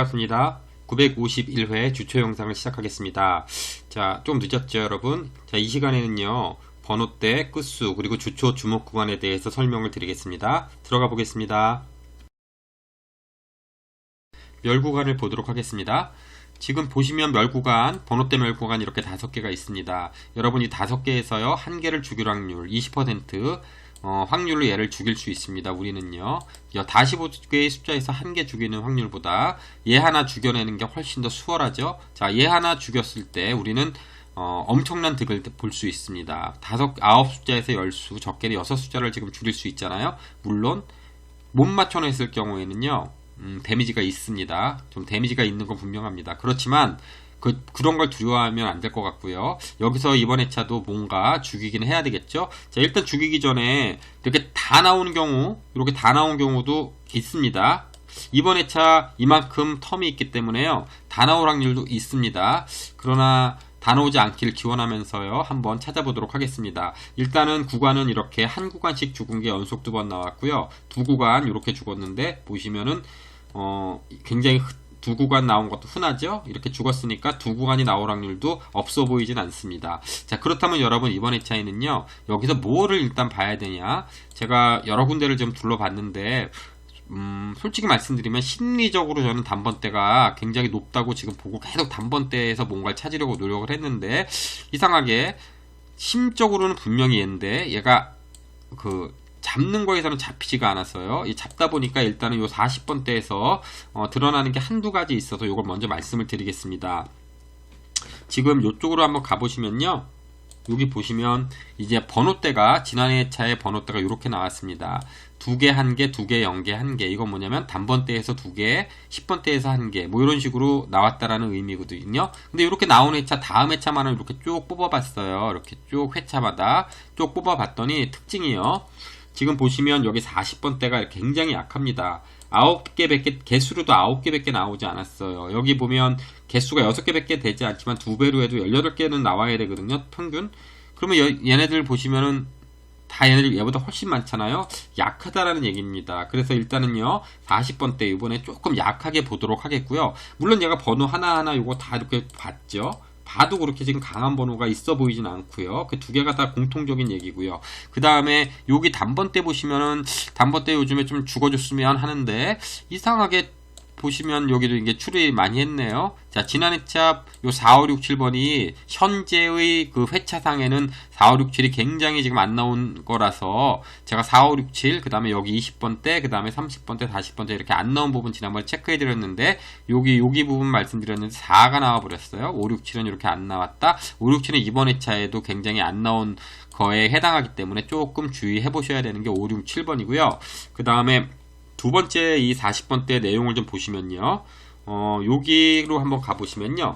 반갑습니다. 951회 주초 영상을 시작하겠습니다. 자, 좀 늦었죠, 여러분? 자, 이 시간에는요, 번호대, 끝수, 그리고 주초 주목 구간에 대해서 설명을 드리겠습니다. 들어가 보겠습니다. 멸 구간을 보도록 하겠습니다. 지금 보시면 멸 구간, 번호대 멸 구간 이렇게 다섯 개가 있습니다. 여러분이 다섯 개에서요, 한 개를 죽일 확률 20%, 어, 확률로 얘를 죽일 수 있습니다. 우리는요. 45개의 숫자에서 한 개 죽이는 확률보다 얘 하나 죽여내는 게 훨씬 더 수월하죠. 자, 얘 하나 죽였을 때 우리는 어, 엄청난 득을 볼 수 있습니다. 다섯, 아홉 숫자에서 열 수, 적게는 여섯 숫자를 지금 줄일 수 있잖아요. 물론 못 맞춰냈을 경우에는요. 음, 데미지가 있습니다. 좀 데미지가 있는 건 분명합니다. 그렇지만 그, 그런 걸 두려워하면 안 될 것 같고요. 여기서 이번 회차도 뭔가 죽이긴 해야 되겠죠. 자, 일단 죽이기 전에 이렇게 다 나오는 경우, 이렇게 다 나온 경우도 있습니다. 이번 회차 이만큼 텀이 있기 때문에요. 다 나올 확률도 있습니다. 그러나 다 나오지 않기를 기원하면서요. 한번 찾아보도록 하겠습니다. 일단은 구간은 이렇게 한 구간씩 죽은 게 연속 두 번 나왔고요. 두 구간 이렇게 죽었는데 보시면은 어, 굉장히 두 구간 나온 것도 흔하죠? 이렇게 죽었으니까 두 구간이 나올 확률도 없어 보이진 않습니다. 자, 그렇다면 여러분 이번 회차에는요, 여기서 뭐를 일단 봐야 되냐? 제가 여러 군데를 좀 둘러봤는데, 음, 솔직히 말씀드리면 심리적으로 저는 단번대가 굉장히 높다고 지금 보고 계속 단번대에서 뭔가를 찾으려고 노력을 했는데, 이상하게 심적으로는 분명히 얘인데, 얘가 그 잡는 거에서는 잡히지가 않았어요. 이 잡다 보니까 일단은 요 40번대에서 어, 드러나는 게 한두 가지 있어서 요걸 먼저 말씀을 드리겠습니다. 지금 요쪽으로 한번 가보시면요. 여기 보시면 이제 번호대가 지난해 차의 번호대가 이렇게 나왔습니다. 두 개, 한 개, 두 개, 영 개, 한 개. 이건 뭐냐면 단번대에서 두 개, 10번대에서 한 개. 뭐 이런 식으로 나왔다라는 의미거든요. 근데 이렇게 나온 회차 다음 회차만은 이렇게 쭉 뽑아봤어요. 이렇게 쭉 회차마다 쭉 뽑아봤더니 특징이요. 지금 보시면 여기 40번대가 굉장히 약합니다. 9개, 100개, 개수로도 9개, 100개 나오지 않았어요. 여기 보면 개수가 6개, 100개 되지 않지만 두 배로 해도 18개는 나와야 되거든요. 평균. 그러면 얘네들 보시면은 다 얘네들 얘보다 훨씬 많잖아요. 약하다라는 얘기입니다. 그래서 일단은요, 40번대 이번에 조금 약하게 보도록 하겠고요. 물론 얘가 번호 하나하나 이거 다 이렇게 봤죠. 봐도 그렇게 지금 강한 번호가 있어 보이진 않고요. 그 두 개가 다 공통적인 얘기고요. 그 다음에 여기 단번대 보시면은 단번대 요즘에 좀 죽어줬으면 하는데 이상하게 보시면 여기도 이게 추리 많이 했네요. 자, 지난 회차 요 4567번이 현재의 그 회차상에는 4567이 굉장히 지금 안 나온 거라서 제가 4567, 그 다음에 여기 20번대, 그 다음에 30번대, 40번대 이렇게 안 나온 부분 지난번에 체크해 드렸는데 여기, 여기 부분 말씀드렸는데 4가 나와 버렸어요. 567은 이렇게 안 나왔다. 567은 이번 회차에도 굉장히 안 나온 거에 해당하기 때문에 조금 주의해 보셔야 되는 게 567번이고요. 그 다음에 두 번째 이 40번대 내용을 좀 보시면요. 어, 여기로 한번 가보시면요.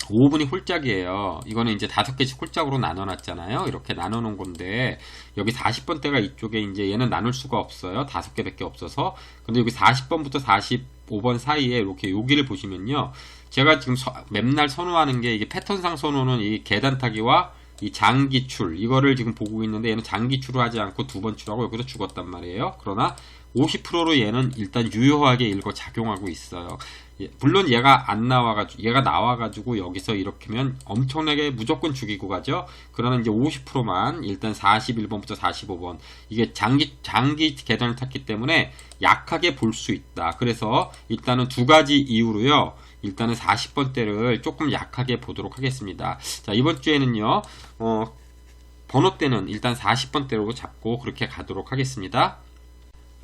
5분이 홀짝이에요. 이거는 이제 다섯 개씩 홀짝으로 나눠놨잖아요. 이렇게 나눠놓은 건데, 여기 40번대가 이쪽에 이제 얘는 나눌 수가 없어요. 다섯 개밖에 없어서. 근데 여기 40번부터 45번 사이에 이렇게 여기를 보시면요. 제가 지금 서, 맨날 선호하는 게 이게 패턴상 선호는 이 계단 타기와 이 장기출, 이거를 지금 보고 있는데 얘는 장기출을 하지 않고 두 번 출하고 여기서 죽었단 말이에요. 그러나 50%로 얘는 일단 유효하게 일거 작용하고 있어요. 예, 물론 얘가 안 나와가지고 얘가 나와가지고 여기서 이렇게면 엄청나게 무조건 죽이고 가죠. 그러나 이제 50%만 일단 41번부터 45번 이게 장기 장기 계단을 탔기 때문에 약하게 볼 수 있다. 그래서 일단은 두 가지 이유로요. 일단은 40번대를 조금 약하게 보도록 하겠습니다. 자 이번 주에는요. 어, 번호대는 일단 40번대로 잡고 그렇게 가도록 하겠습니다.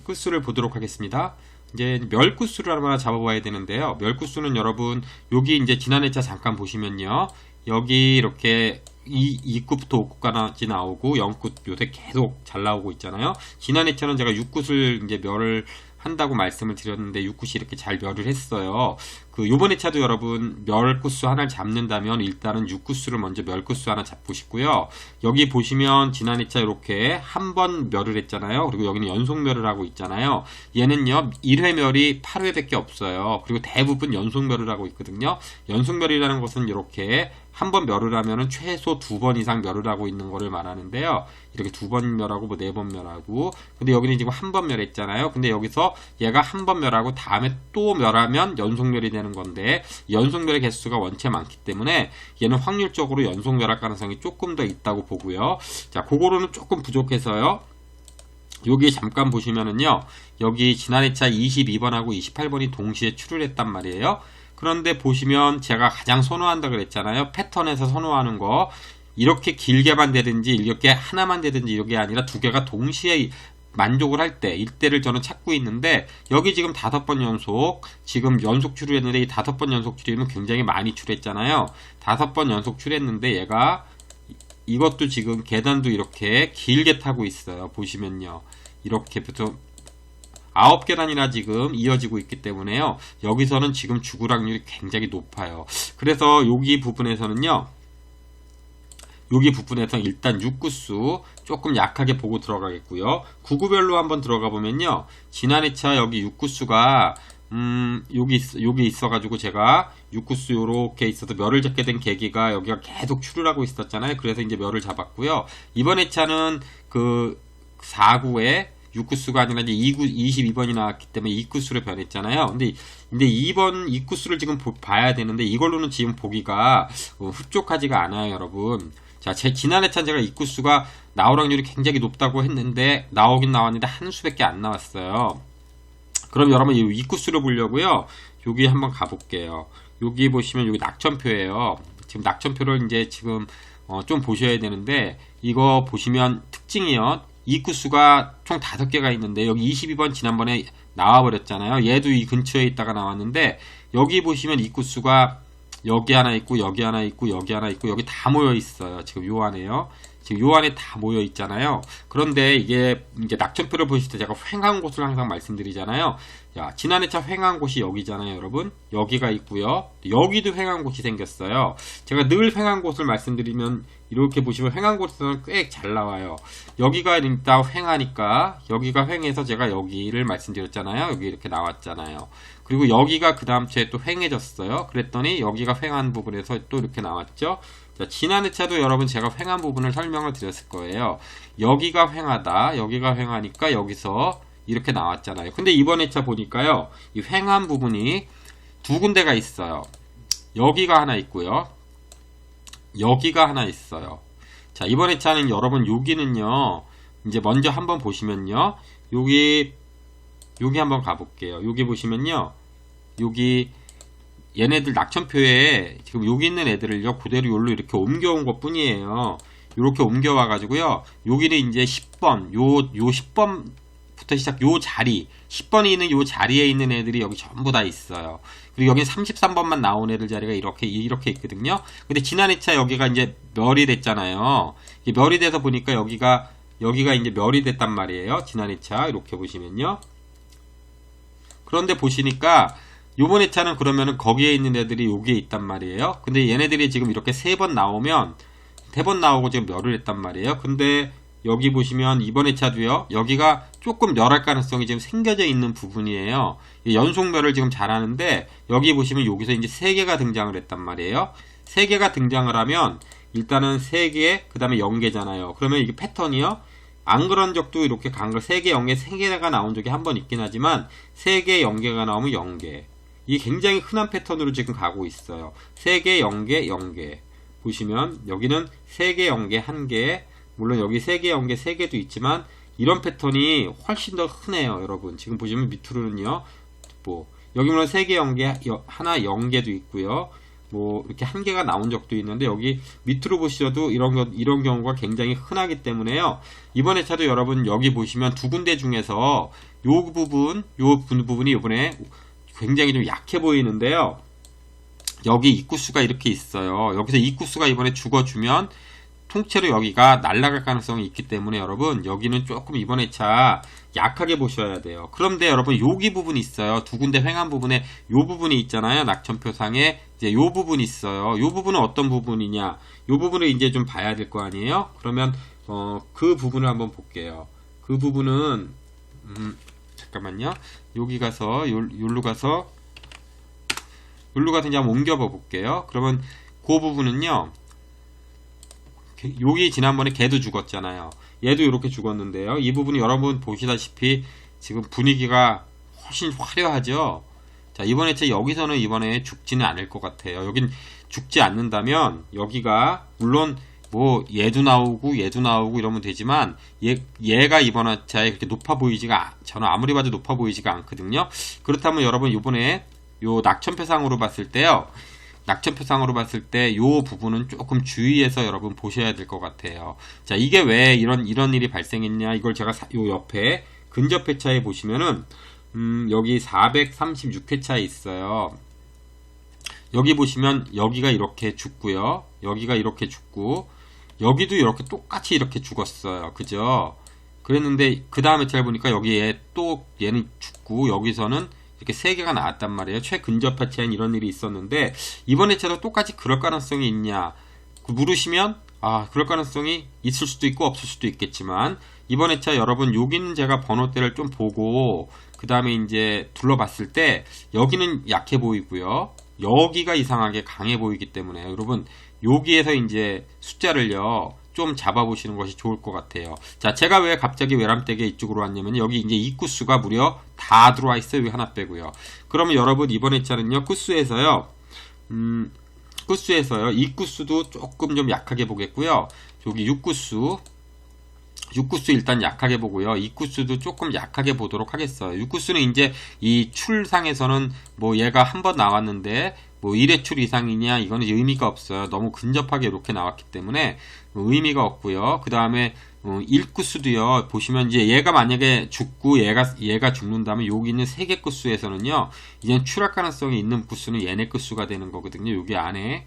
끝수를 보도록 하겠습니다. 이제 멸구수를 하나 잡아봐야 되는데요. 멸구수는 여러분 여기 이제 지난 회차 잠깐 보시면요. 여기 이렇게 이 2구부터 5구까지 나오고 0구 요새 계속 잘 나오고 있잖아요. 지난 회차는 제가 6구를 이제 멸을 한다고 말씀을 드렸는데 6구시 이렇게 잘 멸을 했어요. 그 요번 회차도 여러분 멸구수 하나를 잡는다면 일단은 6구수를 먼저 멸구수 하나 잡고 싶고요. 여기 보시면 지난 회차 이렇게 한 번 멸을 했잖아요. 그리고 여기는 연속 멸을 하고 있잖아요. 얘는요 1회 멸이 8회밖에 없어요. 그리고 대부분 연속 멸을 하고 있거든요. 연속 멸이라는 것은 이렇게 한 번 멸을 하면은 최소 두 번 이상 멸을 하고 있는 거를 말하는데요. 이렇게 두 번 멸하고 뭐 네 번 멸하고 근데 여기는 지금 한 번 멸했잖아요. 근데 여기서 얘가 한 번 멸하고 다음에 또 멸하면 연속 멸이 되는 건데 연속 멸의 개수가 원체 많기 때문에 얘는 확률적으로 연속 멸할 가능성이 조금 더 있다고 보고요. 자, 그거로는 조금 부족해서요. 여기 잠깐 보시면은요. 여기 지난 해차 22번하고 28번이 동시에 출을했단 말이에요. 그런데 보시면 제가 가장 선호한다 그랬잖아요. 패턴에서 선호하는 거. 이렇게 길게만 되든지 이렇게 하나만 되든지 이게 아니라 두 개가 동시에 만족을 할 때, 이때를 저는 찾고 있는데, 여기 지금 다섯 번 연속, 지금 연속 출했는데, 이 다섯 번 연속 출이면 굉장히 많이 출했잖아요. 다섯 번 연속 출했는데, 얘가, 이것도 지금 계단도 이렇게 길게 타고 있어요. 보시면요. 이렇게부터 아홉 계단이나 지금 이어지고 있기 때문에요. 여기서는 지금 죽을 확률이 굉장히 높아요. 그래서 여기 부분에서는요. 여기 부분에서 일단 6구수 조금 약하게 보고 들어가겠고요. 구구별로 한번 들어가 보면요. 지난해 차 여기 6구수가 음, 여기, 있, 여기 있어가지고 제가 6구수 요렇게 있어서 멸을 잡게 된 계기가 여기가 계속 출을 하고 있었잖아요. 그래서 이제 멸을 잡았고요. 이번 해차는 그 4구에 6구수가 아니라 이제 2구, 22번이 나왔기 때문에 2구수로 변했잖아요. 근데, 근데 2번 2구수를 지금 보, 봐야 되는데 이걸로는 지금 보기가 어, 흡족하지가 않아요, 여러분. 자, 제 지난해 차 제가 2구수가 나올 확률이 굉장히 높다고 했는데 나오긴 나왔는데 한 수밖에 안 나왔어요. 그럼 여러분 이 2구수를 보려고요. 여기 한번 가볼게요. 여기 보시면 여기 낙천표예요. 지금 낙천표를 이제 지금 어, 좀 보셔야 되는데 이거 보시면 특징이요. 이구수가 총 다섯 개가 있는데 여기 22번 지난번에 나와버렸잖아요. 얘도 이 근처에 있다가 나왔는데 여기 보시면 이구수가 여기 하나 있고 여기 하나 있고 여기 하나 있고 여기 다 모여 있어요. 지금 요 안에요. 지금 요 안에 다 모여 있잖아요. 그런데 이게 이제 낙천표를 보실 때 제가 횡한 곳을 항상 말씀드리잖아요. 야, 지난해 차 횡한 곳이 여기잖아요, 여러분. 여기가 있고요. 여기도 횡한 곳이 생겼어요. 제가 늘 횡한 곳을 말씀드리면 이렇게 보시면 횡한 곳에서는 꽤 잘 나와요. 여기가 일단 횡하니까 여기가 횡해서 제가 여기를 말씀드렸잖아요. 여기 이렇게 나왔잖아요. 그리고 여기가 그 다음 주에 또 횡해졌어요. 그랬더니 여기가 횡한 부분에서 또 이렇게 나왔죠. 자, 지난 회차도 여러분 제가 횡한 부분을 설명을 드렸을 거예요. 여기가 횡하다. 여기가 횡하니까 여기서 이렇게 나왔잖아요. 근데 이번 회차 보니까요. 이 횡한 부분이 두 군데가 있어요. 여기가 하나 있고요. 여기가 하나 있어요. 자, 이번 회차는 여러분 여기는요. 이제 먼저 한번 보시면요. 여기 여기 한번 가볼게요. 여기 보시면요. 여기 얘네들 낙천표에 지금 여기 있는 애들을요 그대로 여기로 이렇게 옮겨온 것 뿐이에요. 이렇게 옮겨와 가지고요. 여기는 이제 10번 요 요 10번 부터 시작 요 자리 10번이 있는 요 자리에 있는 애들이 여기 전부 다 있어요. 그리고 여기 33번만 나온 애들 자리가 이렇게 이렇게 있거든요. 근데 지난 해차 여기가 이제 멸이 됐잖아요. 멸이 돼서 보니까 여기가 여기가 이제 멸이 됐단 말이에요. 지난 해차 이렇게 보시면요. 그런데 보시니까 요번 회차는 그러면은 거기에 있는 애들이 여기에 있단 말이에요. 근데 얘네들이 지금 이렇게 세 번 나오면 세 번 나오고 지금 멸을 했단 말이에요. 근데 여기 보시면 이번 회차도요. 여기가 조금 멸할 가능성이 지금 생겨져 있는 부분이에요. 연속멸을 지금 잘하는데 여기 보시면 여기서 이제 세 개가 등장을 했단 말이에요. 세 개가 등장을 하면 일단은 세 개, 그 다음에 0개잖아요. 그러면 이게 패턴이요. 안 그런 적도 이렇게 간걸 3개, 0개, 3개가 나온 적이 한 번 있긴 하지만 3개, 0개가 나오면 0개. 이게 굉장히 흔한 패턴으로 지금 가고 있어요. 3개, 0개, 0개. 보시면 여기는 3개, 0개, 1개. 물론 여기 3개, 0개, 3개도 있지만 이런 패턴이 훨씬 더 흔해요, 여러분. 지금 보시면 밑으로는요. 뭐 여기 물론 3개, 0개, 하나 0개도 있고요. 뭐 이렇게 한 개가 나온 적도 있는데 여기 밑으로 보시셔도 이런 거 이런 경우가 굉장히 흔하기 때문에요. 이번에 차도 여러분 여기 보시면 두 군데 중에서 요 부분 요 부분이 이번에 굉장히 좀 약해 보이는데요. 여기 입구수가 이렇게 있어요. 여기서 입구수가 이번에 죽어주면 통째로 여기가 날아갈 가능성이 있기 때문에 여러분 여기는 조금 이번 회차 약하게 보셔야 돼요. 그런데 여러분 여기 부분이 있어요. 두 군데 횡한 부분에 요 부분이 있잖아요. 낙천표상에 이제 요 부분이 있어요. 요 부분은 어떤 부분이냐? 요 부분을 이제 좀 봐야 될 거 아니에요? 그러면 어, 그 부분을 한번 볼게요. 그 부분은 음, 잠깐만요. 여기 가서 요, 요로 가서 요로 가서 이제 한번 옮겨 볼게요. 그러면 그 부분은요. 개- 여기 지난번에 개도 죽었잖아요. 얘도 이렇게 죽었는데요. 이 부분이 여러분 보시다시피 지금 분위기가 훨씬 화려하죠. 자, 이번 회차 여기서는 이번에 죽지는 않을 것 같아요. 여긴 죽지 않는다면 여기가 물론 뭐 얘도 나오고 얘도 나오고 이러면 되지만 얘 얘가 이번 회차에 그렇게 높아 보이지가 않- 저는 아무리 봐도 높아 보이지가 않거든요. 그렇다면 여러분 이번에 요 낙천표상으로 봤을 때요. 낙천표상으로 봤을 때요 부분은 조금 주의해서 여러분 보셔야 될 것 같아요. 자, 이게 왜 이런 이런 일이 발생했냐? 이걸 제가 사- 요 옆에 근접 회차에 보시면은 음, 여기 436회차에 있어요. 여기 보시면 여기가 이렇게 죽고요. 여기가 이렇게 죽고 여기도 이렇게 똑같이 이렇게 죽었어요. 그죠? 그랬는데 그 다음에 잘 보니까 여기에 또 얘는 죽고 여기서는 이렇게 세 개가 나왔단 말이에요. 최근접 회차엔 이런 일이 있었는데 이번 회차도 똑같이 그럴 가능성이 있냐? 그 물으시면 아 그럴 가능성이 있을 수도 있고 없을 수도 있겠지만 이번 회차 여러분 여기는 제가 번호대를 좀 보고 그 다음에 이제 둘러봤을 때 여기는 약해 보이고요. 여기가 이상하게 강해 보이기 때문에 여러분 여기에서 이제 숫자를요 좀 잡아보시는 것이 좋을 것 같아요. 자, 제가 왜 갑자기 외람되게 이쪽으로 왔냐면 여기 이제 입구 수가 무려 다 들어와 있어요. 여기 하나 빼고요. 그러면 여러분 이번 회차는요 끝수에서요 음, 끝수에서요 입구수도 조금 좀 약하게 보겠고요. 여기 육구수 6구수 일단 약하게 보고요. 2구수도 조금 약하게 보도록 하겠어요. 6구수는 이제 이 출상에서는 뭐 얘가 한 번 나왔는데 뭐 1회 출 이상이냐 이거는 의미가 없어요. 너무 근접하게 이렇게 나왔기 때문에 의미가 없고요. 그 다음에 어, 1구수도요. 보시면 이제 얘가 만약에 죽고 얘가 얘가 죽는다면 여기 있는 세 개 구수에서는요. 이제 추락 가능성이 있는 구수는 얘네 구수가 되는 거거든요. 여기 안에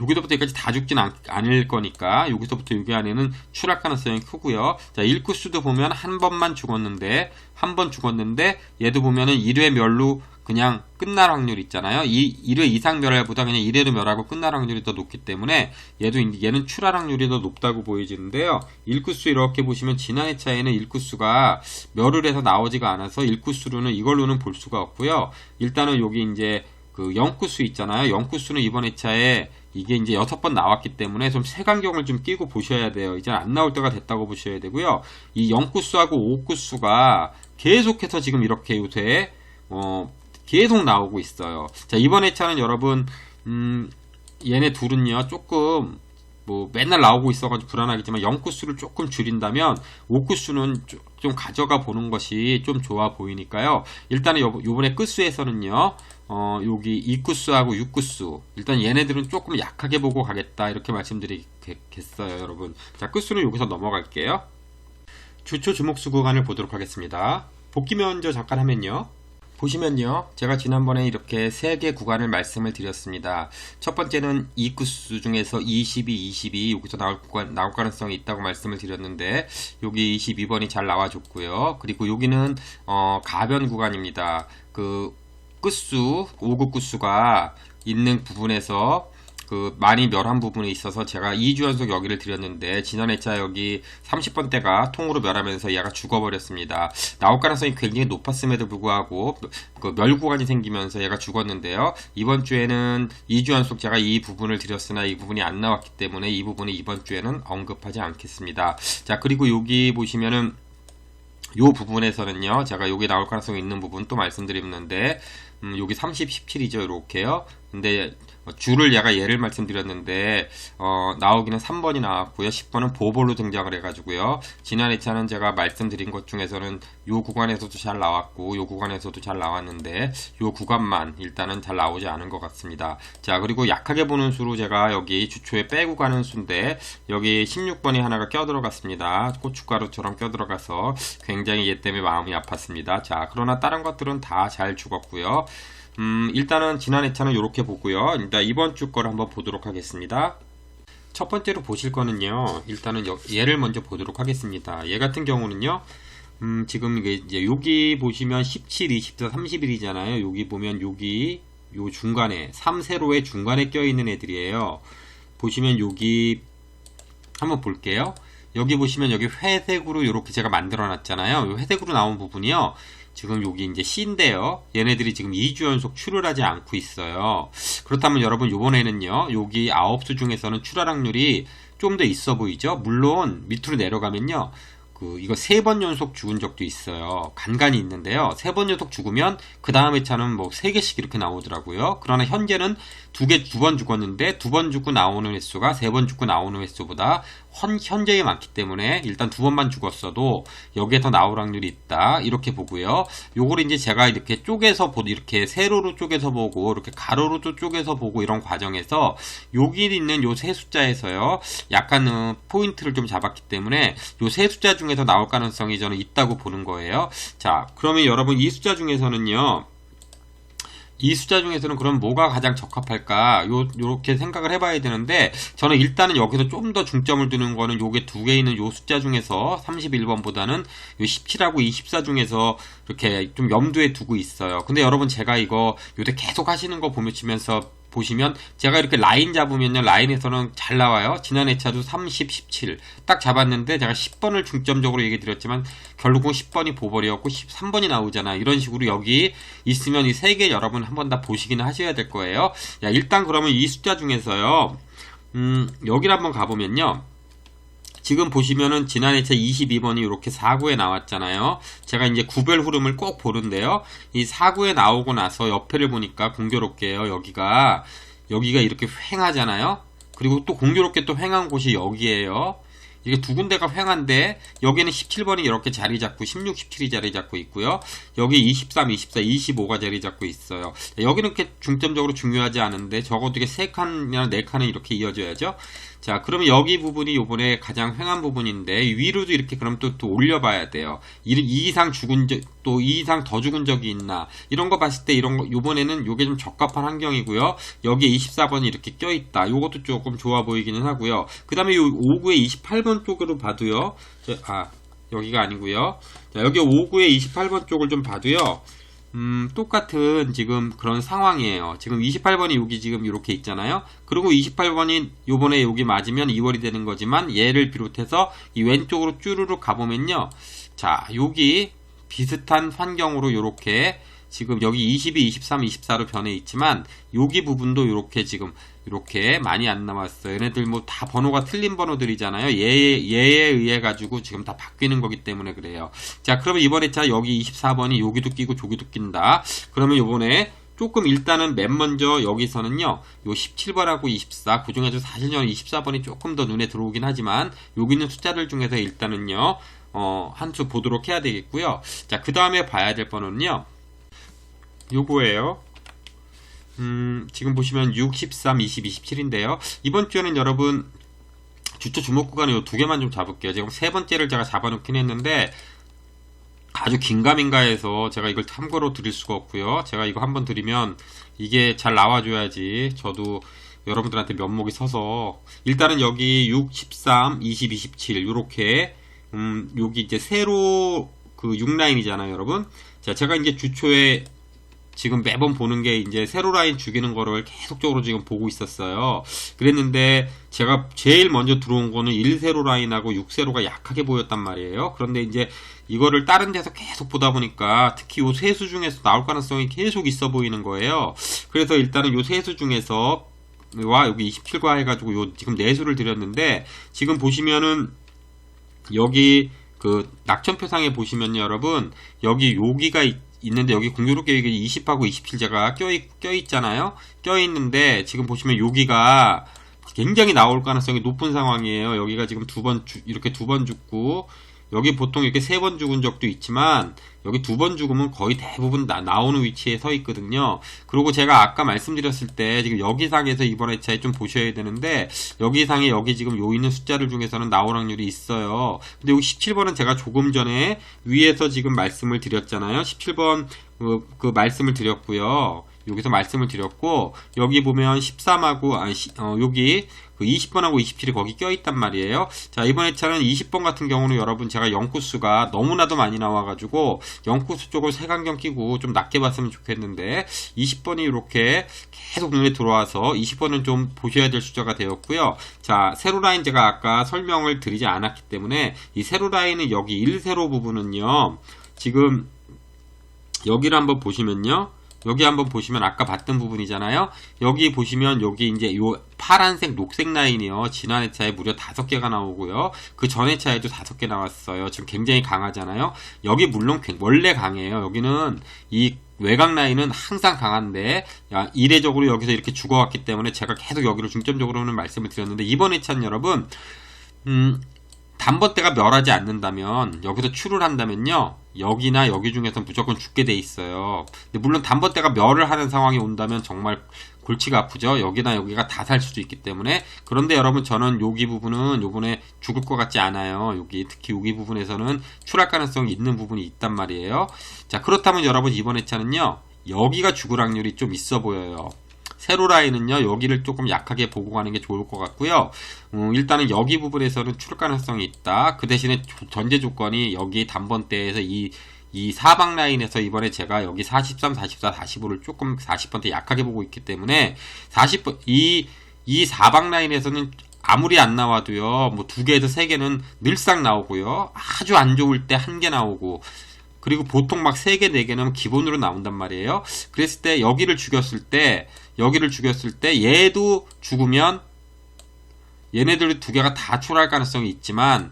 여기서부터 여기까지 다 죽진 않, 않을 거니까 여기서부터 여기 안에는 추락 가능성이 크고요. 자, 1구수도 보면 한 번만 죽었는데 한 번 죽었는데 얘도 보면은 1회 멸로 그냥 끝날 확률 있잖아요. 이 1회 이상 멸할보다 그냥 1회로 멸하고 끝날 확률이 더 높기 때문에 얘도 얘는 출할 확률이 더 높다고 보여지는데요. 1구수 이렇게 보시면 지난 회차에는 1구수가 멸을 해서 나오지가 않아서 1구수로는 이걸로는 볼 수가 없고요. 일단은 여기 이제 그 0구수 있잖아요. 0구수는 이번 회차에 이게 이제 여섯 번 나왔기 때문에 좀 색안경을 좀 끼고 보셔야 돼요. 이제 안 나올 때가 됐다고 보셔야 되고요. 이 0구수하고 5구수가 계속해서 지금 이렇게 요새 어 계속 나오고 있어요. 자, 이번 회차는 여러분 음 얘네 둘은요. 조금 뭐 맨날 나오고 있어가지고 불안하겠지만 0구수를 조금 줄인다면 5구수는 좀 가져가 보는 것이 좀 좋아 보이니까요. 일단은 요, 요번에 끝수에서는요. 어, 여기 2구수하고 6구수. 일단 얘네들은 조금 약하게 보고 가겠다. 이렇게 말씀드리겠어요, 여러분. 자, 끝수는 여기서 넘어갈게요. 주초 주목수 구간을 보도록 하겠습니다. 복귀 면저 잠깐 하면요. 보시면요. 제가 지난번에 이렇게 세 개 구간을 말씀을 드렸습니다. 첫 번째는 2구수 중에서 22, 22 여기서 나올 구간, 나올 가능성이 있다고 말씀을 드렸는데 여기 22번이 잘 나와줬고요. 그리고 여기는 어, 가변 구간입니다. 그 끝수, 5급 끝수가 있는 부분에서 그 많이 멸한 부분에 있어서 제가 2주 연속 여기를 드렸는데 지난 회차 여기 30번대가 통으로 멸하면서 얘가 죽어버렸습니다. 나올 가능성이 굉장히 높았음에도 불구하고 그 멸 구간이 생기면서 얘가 죽었는데요. 이번 주에는 2주 연속 제가 이 부분을 드렸으나 이 부분이 안 나왔기 때문에 이 부분을 이번 주에는 언급하지 않겠습니다. 자 그리고 여기 보시면은 요 부분에서는요, 제가 여기 나올 가능성이 있는 부분 또 말씀드렸는데, 음, 여기 30, 17이죠, 이렇게요. 근데 줄을 얘가 예를 말씀드렸는데 어, 나오기는 3번이 나왔고요. 10번은 보볼로 등장을 해가지고요. 지난 회차는 제가 말씀드린 것 중에서는 요 구간에서도 잘 나왔고 요 구간에서도 잘 나왔는데 요 구간만 일단은 잘 나오지 않은 것 같습니다. 자 그리고 약하게 보는 수로 제가 여기 주초에 빼고 가는 수인데 여기 16번이 하나가 껴들어갔습니다. 고춧가루처럼 껴들어가서 굉장히 얘 때문에 마음이 아팠습니다. 자 그러나 다른 것들은 다 잘 죽었고요. 음, 일단은 지난 회차는 이렇게 보고요. 일단 이번 주 거를 한번 보도록 하겠습니다. 첫 번째로 보실 거는요. 일단은 여- 얘를 먼저 보도록 하겠습니다. 얘 같은 경우는요. 음, 지금 이제 여기 보시면 17, 24, 30일이잖아요. 여기 보면 여기 요 중간에 3세로의 중간에 껴 있는 애들이에요. 보시면 여기 한번 볼게요. 여기 보시면 여기 회색으로 이렇게 제가 만들어 놨잖아요. 요 회색으로 나온 부분이요. 지금 여기 이제 C인데요. 얘네들이 지금 2주 연속 출을 하지 않고 있어요. 그렇다면 여러분 요번에는요. 여기 9수 중에서는 출할 확률이 좀 더 있어 보이죠? 물론 밑으로 내려가면요. 그 이거 세 번 연속 죽은 적도 있어요. 간간이 있는데요. 세 번 연속 죽으면 그 다음 회차는 뭐 세 개씩 이렇게 나오더라고요. 그러나 현재는 두 개 두 번 죽었는데 두 번 죽고 나오는 횟수가 세 번 죽고 나오는 횟수보다 헌, 현재에 많기 때문에 일단 두 번만 죽었어도 여기에 더 나올 확률이 있다. 이렇게 보고요. 요걸 이제 제가 이렇게 쪼개서 보 이렇게 세로로 쪼개서 보고 이렇게 가로로 또 쪼개서 보고 이런 과정에서 여기 있는 요 세 숫자에서요. 약간은 포인트를 좀 잡았기 때문에 요 세 숫자 중에서 나올 가능성이 저는 있다고 보는 거예요. 자, 그러면 여러분 이 숫자 중에서는요. 이 숫자 중에서는 그럼 뭐가 가장 적합할까? 요, 요렇게 생각을 해봐야 되는데, 저는 일단은 여기서 좀 더 중점을 두는 거는 요게 두 개 있는 요 숫자 중에서 31번보다는 요 17하고 24 중에서 이렇게 좀 염두에 두고 있어요. 근데 여러분 제가 이거 요새 계속 하시는 거 보시면서 보시면 제가 이렇게 라인 잡으면요. 라인에서는 잘 나와요. 지난 회차도 30, 17 딱 잡았는데 제가 10번을 중점적으로 얘기 드렸지만 결국은 10번이 보벌이었고 13번이 나오잖아. 이런 식으로 여기 있으면 이 세 개 여러분 한번 다 보시기는 하셔야 될 거예요. 야 일단 그러면 이 숫자 중에서요. 음 여기를 한번 가보면요 지금 보시면은 지난 회차 22번이 이렇게 4구에 나왔잖아요. 제가 이제 구별 흐름을 꼭 보는데요. 이 4구에 나오고 나서 옆에를 보니까 공교롭게 요. 여기가 여기가 이렇게 횡하잖아요. 그리고 또 공교롭게 또 횡한 곳이 여기에요. 이게 두 군데가 횡한데 여기는 17번이 이렇게 자리 잡고 16, 17이 자리 잡고 있고요. 여기 23, 24, 25가 자리 잡고 있어요. 여기는 이렇게 중점적으로 중요하지 않은데 적어도 이게 세 칸이나 네 칸은 이렇게 이어져야죠. 자, 그러면 여기 부분이 요번에 가장 횡한 부분인데 위로도 이렇게 그럼 또, 또 올려봐야 돼요. 이, 이 이상 죽은 적, 또 이 이상 더 죽은 적이 있나 이런 거 봤을 때 이런 거 요번에는 요게 좀 적합한 환경이고요. 여기에 24번이 이렇게 껴있다. 요것도 조금 좋아 보이기는 하고요. 그 다음에 요 5구의 28번 쪽으로 봐도요. 저, 아 여기가 아니고요. 자, 여기 5구의 28번 쪽을 좀 봐도요. 음, 똑같은 지금 그런 상황이에요. 지금 28번이 여기 지금 이렇게 있잖아요. 그리고 28번이 요번에 여기 맞으면 2월이 되는 거지만 얘를 비롯해서 이 왼쪽으로 쭈르륵 가보면요. 자, 여기 비슷한 환경으로 이렇게 지금 여기 22, 23, 24로 변해 있지만 여기 부분도 이렇게 지금 이렇게 많이 안 남았어요. 얘네들 뭐 다 번호가 틀린 번호들이잖아요. 얘에, 얘에 의해 가지고 지금 다 바뀌는 거기 때문에 그래요. 자, 그러면 이번에 자 여기 24번이 여기도 끼고 저기도 낀다. 그러면 이번에 조금 일단은 맨 먼저 여기서는요, 요 17번하고 24, 그 중에 서 사실 저는 24번이 조금 더 눈에 들어오긴 하지만, 여기 있는 숫자들 중에서 일단은요, 어, 한 수 보도록 해야 되겠고요. 자, 그 다음에 봐야 될 번호는요, 요거예요. 음, 지금 보시면 6, 13, 20, 27인데요. 이번 주에는 여러분, 주초 주목 구간에 요두 개만 좀 잡을게요. 지금 세 번째를 제가 잡아놓긴 했는데, 아주 긴가민가해서 제가 이걸 참고로 드릴 수가 없고요. 제가 이거 한번 드리면 이게 잘 나와줘야지 저도 여러분들한테 면목이 서서 일단은 여기 6, 13, 20, 27 요렇게 음 여기 이제 세로 그 6라인이잖아요 여러분 자 제가 이제 주초에 지금 매번 보는 게 이제 세로 라인 죽이는 거를 계속적으로 지금 보고 있었어요. 그랬는데 제가 제일 먼저 들어온 거는 1세로 라인하고 6세로가 약하게 보였단 말이에요. 그런데 이제 이거를 다른 데서 계속 보다 보니까 특히 요 세수 중에서 나올 가능성이 계속 있어 보이는 거예요. 그래서 일단은 요 세수 중에서 와 여기 27과 해가지고 요 지금 네수를 드렸는데 지금 보시면은 여기 그 낙천표상에 보시면 여러분 여기 여기가 있, 있는데 여기 공교롭게 여기 20하고 27제가 껴, 있, 껴 있잖아요. 껴 있는데 지금 보시면 여기가 굉장히 나올 가능성이 높은 상황이에요. 여기가 지금 두 번 이렇게 두 번 죽고 여기 보통 이렇게 세 번 죽은 적도 있지만 여기 두 번 죽으면 거의 대부분 나, 나오는 위치에 서 있거든요. 그리고 제가 아까 말씀드렸을 때 지금 여기상에서 이번 회차에 좀 보셔야 되는데 여기상에 여기 지금 요 있는 숫자를 중에서는 나올 확률이 있어요. 근데 여기 17번은 제가 조금 전에 위에서 지금 말씀을 드렸잖아요. 17번 그, 그 말씀을 드렸고요. 여기서 말씀을 드렸고 여기 보면 13하고 아 어, 여기 그 20번하고 27이 거기 껴있단 말이에요. 자, 이번 회차는 20번 같은 경우는 여러분 제가 영쿠수가 너무나도 많이 나와가지고 영쿠수 쪽을 색안경 끼고 좀 낮게 봤으면 좋겠는데 20번이 이렇게 계속 눈에 들어와서 20번은 좀 보셔야 될 숫자가 되었고요. 자, 세로 라인 제가 아까 설명을 드리지 않았기 때문에 이 세로 라인은 여기 1세로 부분은요. 지금 여기를 한번 보시면요. 여기 한번 보시면 아까 봤던 부분이잖아요. 여기 보시면 여기 이제 요 파란색 녹색 라인이요. 지난 회차에 무려 다섯 개가 나오고요. 그전 회차에도 다섯 개 나왔어요. 지금 굉장히 강하잖아요. 여기 물론 굉- 원래 강해요. 여기는 이 외곽 라인은 항상 강한데 야, 이례적으로 여기서 이렇게 죽어왔기 때문에 제가 계속 여기를 중점적으로는 말씀을 드렸는데 이번 회차는 여러분 음, 단번대가 멸하지 않는다면 여기서 출을 한다면요 여기나 여기 중에서 무조건 죽게 돼 있어요. 물론 단번대가 멸을 하는 상황이 온다면 정말 골치가 아프죠. 여기나 여기가 다 살 수도 있기 때문에 그런데 여러분 저는 여기 부분은 요번에 죽을 것 같지 않아요. 여기 특히 여기 부분에서는 출할 가능성이 있는 부분이 있단 말이에요. 자 그렇다면 여러분 이번 회차는요 여기가 죽을 확률이 좀 있어 보여요. 세로 라인은요 여기를 조금 약하게 보고 가는 게 좋을 것 같고요. 음, 일단은 여기 부분에서는 출을 가능성이 있다. 그 대신에 조- 전제 조건이 여기 단번대에서 이, 이 사방 라인에서 이번에 제가 여기 43, 44, 45를 조금 40번대 약하게 보고 있기 때문에 40번, 이, 이 사방 라인에서는 아무리 안 나와도요, 뭐 두 개에서 세 개는 늘상 나오고요. 아주 안 좋을 때 한 개 나오고, 그리고 보통 막 3개, 4개는 기본으로 나온단 말이에요. 그랬을 때 여기를 죽였을 때, 여기를 죽였을 때 얘도 죽으면 얘네들 두 개가 다 출할 가능성이 있지만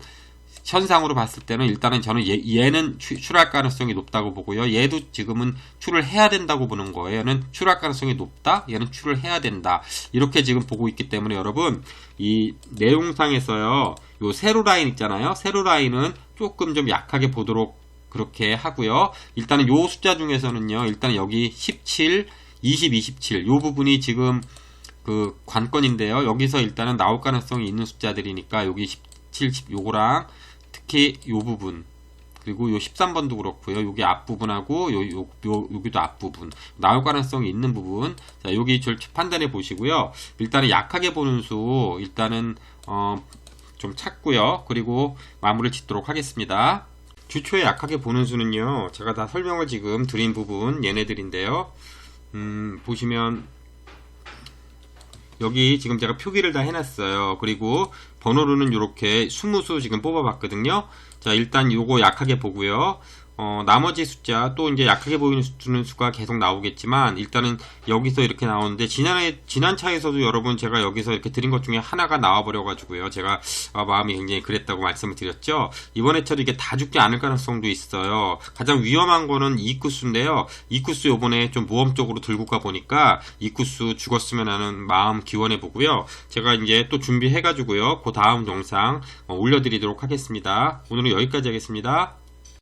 현상으로 봤을 때는 일단은 저는 얘, 는 출할 가능성이 높다고 보고요. 얘도 지금은 출을 해야 된다고 보는 거예요. 얘는 출할 가능성이 높다. 얘는 출을 해야 된다. 이렇게 지금 보고 있기 때문에 여러분 이 내용상에서요. 요 세로 라인 있잖아요. 세로 라인은 조금 좀 약하게 보도록 그렇게 하고요. 일단은 요 숫자 중에서는요. 일단 여기 17, 20, 27 요 부분이 지금 그 관건인데요. 여기서 일단은 나올 가능성이 있는 숫자들이니까 여기 17, 10 요거랑 특히 요 부분 그리고 요 13번도 그렇고요. 여기 앞부분하고 요, 요, 요, 여기도 앞부분. 나올 가능성이 있는 부분. 자, 여기 절 판단해 보시고요. 일단은 약하게 보는 수, 일단은, 어, 좀 찾고요. 그리고 마무리를 짓도록 하겠습니다. 주초에 약하게 보는 수는요. 제가 다 설명을 지금 드린 부분, 얘네들인데요. 음, 보시면, 여기 지금 제가 표기를 다 해놨어요. 그리고 번호로는 이렇게 20수 지금 뽑아봤거든요. 자, 일단 요거 약하게 보고요. 어, 나머지 숫자 또 이제 약하게 보이는 수- 수가 계속 나오겠지만 일단은 여기서 이렇게 나오는데 지난해 지난 차에서도 여러분 제가 여기서 이렇게 드린 것 중에 하나가 나와 버려 가지고요. 제가 아, 마음이 굉장히 그랬다고 말씀을 드렸죠. 이번 해차도 이게 다 죽지 않을 가능성도 있어요. 가장 위험한 거는 이쿠스인데요. 이쿠스 요번에 좀 모험적으로 들고 가 보니까 이쿠스 죽었으면 하는 마음 기원해 보고요. 제가 이제 또 준비해 가지고요. 그 다음 영상 어, 올려드리도록 하겠습니다. 오늘은 여기까지 하겠습니다.